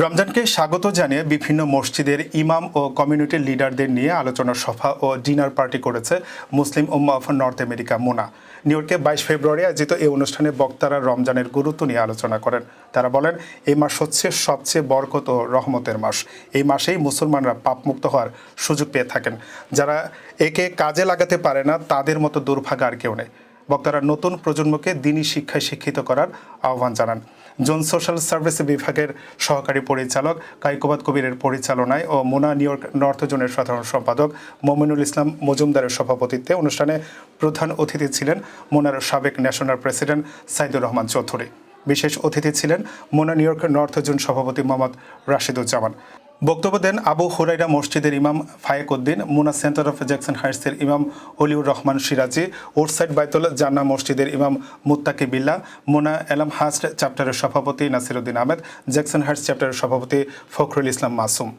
রমজানকে স্বাগত জানিয়ে বিভিন্ন মসজিদের ইমাম ও কমিউনিটি লিডারদের নিয়ে আলোচনা সভা ও ডিনার পার্টি করেছে Muslim ummah of North America MUNA. New ইয়র্কে বাইশ ফেব্রুয়ারি আয়োজিত এই অনুষ্ঠানে বক্তারা রমজানের গুরুত্ব নিয়ে আলোচনা করেন। তারা বলেন, এই মাস হচ্ছে সবচেয়ে বরকত ও রহমতের মাস। এই মাসেই মুসলমানরা পাপমুক্ত হওয়ার সুযোগ পেয়ে থাকেন। যারা একে কাজে লাগাতে পারে না, তাদের মতো দুর্ভাগ্য আর কেউ নেই। বক্তারা নতুন প্রজন্মকে দিনী শিক্ষায় শিক্ষিত করার আহ্বান জানান। জোন সোশ্যাল সার্ভিস বিভাগের সহকারী পরিচালক কাইকোবাদ কবিরের পরিচালনায় ও মোনা নিউ ইয়র্ক নর্থ জোনের সাধারণ সম্পাদক মোমিনুল ইসলাম মজুমদারের সভাপতিত্বে অনুষ্ঠানে প্রধান অতিথি ছিলেন মোনার সাবেক ন্যাশনাল প্রেসিডেন্ট সাইদুর রহমান চৌধুরী। বিশেষ অতিথি ছিলেন MUNA New York North zone সভাপতি মোহাম্মদ রাশিদুজ্জামান। বক্তব্য দেন আবু হুরাইরা মসজিদের ইমাম Fayek Uddin, MUNA centre of Jackson হাইটসের ইমাম অলিউর রহমান সিরাজি ওরসাইড বাইতুল জান্না মসজিদের ইমাম মুত্তাকি বিল্লা মুনা এলাম হাস্ট চ্যাপ্টারের সভাপতি নাসিরুদ্দিন আহমেদ, জ্যাকসন হাইটস চ্যাপ্টারের সভাপতি ফখরুল ইসলাম মাসুম।